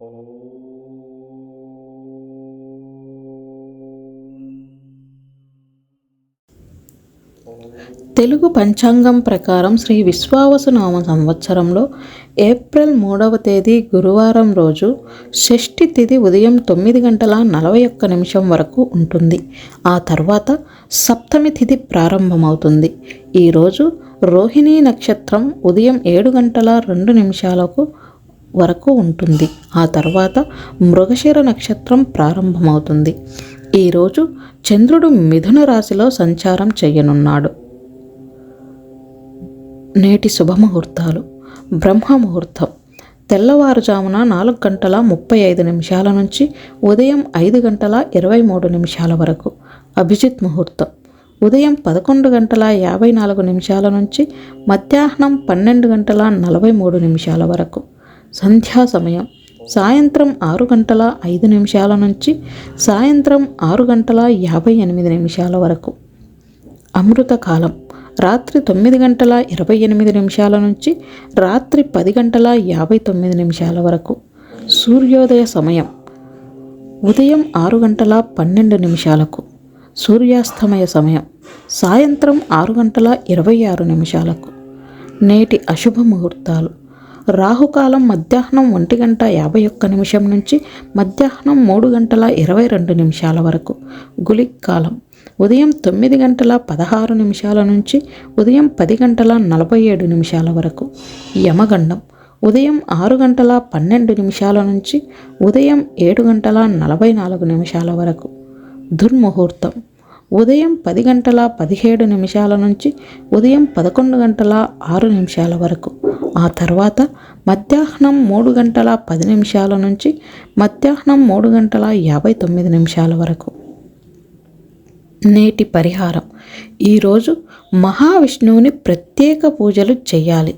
తెలుగు పంచాంగం ప్రకారం శ్రీ విశ్వావసునామ సంవత్సరంలో ఏప్రిల్ మూడవ తేదీ గురువారం రోజు షష్ఠి తిథి ఉదయం తొమ్మిది గంటల నలభై ఒక్క నిమిషం వరకు ఉంటుంది. ఆ తర్వాత సప్తమి తిథి ప్రారంభమవుతుంది. ఈరోజు రోహిణీ నక్షత్రం ఉదయం ఏడు గంటల రెండు నిమిషాలకు వరకు ఉంటుంది. ఆ తర్వాత మృగశిర నక్షత్రం ప్రారంభమవుతుంది. ఈరోజు చంద్రుడు మిథున రాశిలో సంచారం చేయనున్నాడు. నేటి శుభముహూర్తాలు. బ్రహ్మ ముహూర్తం తెల్లవారుజామున నాలుగు గంటల ముప్పై ఐదు నిమిషాల నుంచి ఉదయం ఐదు గంటల ఇరవై మూడు నిమిషాల వరకు అభిజిత్ ముహూర్తం. ఉదయం పదకొండు గంటల యాభై నాలుగు నిమిషాల నుంచి మధ్యాహ్నం పన్నెండు గంటల నలభై మూడు నిమిషాల వరకు సంధ్యా సమయం సాయంత్రం ఆరు గంటల ఐదు నిమిషాల నుంచి సాయంత్రం ఆరు గంటల యాభై ఎనిమిది నిమిషాల వరకు. అమృత కాలం. రాత్రి తొమ్మిది గంటల ఇరవై ఎనిమిది నిమిషాల నుంచి రాత్రి పది గంటల యాభై తొమ్మిది నిమిషాల వరకు. సూర్యోదయ సమయం. ఉదయం ఆరు గంటల పన్నెండు నిమిషాలకు. సూర్యాస్తమయ సమయం. సాయంత్రం ఆరు గంటల ఇరవై ఆరు నిమిషాలకు. నేటి అశుభ ముహూర్తాలు. రాహుకాలం మధ్యాహ్నం ఒంటి గంట యాభై ఒక్క నిమిషం నుంచి మధ్యాహ్నం మూడు గంటల ఇరవై రెండు నిమిషాల వరకు. గులిక్ కాలం ఉదయం తొమ్మిది గంటల పదహారు నిమిషాల నుంచి ఉదయం పది గంటల నలభై ఏడు నిమిషాల వరకు. యమగండం. ఉదయం ఆరు గంటల పన్నెండు నిమిషాల నుంచి ఉదయం ఏడు గంటల నలభై నాలుగు నిమిషాల వరకు. దుర్ముహూర్తం. ఉదయం పది గంటల పదిహేడు నిమిషాల నుంచి ఉదయం పదకొండు గంటల ఆరు నిమిషాల వరకు. ఆ తర్వాత మధ్యాహ్నం మూడు గంటల పది నిమిషాల నుంచి మధ్యాహ్నం మూడు గంటల యాభై తొమ్మిది నిమిషాల వరకు. నేటి పరిహారం. ఈరోజు మహావిష్ణువుని ప్రత్యేక పూజలు చేయాలి.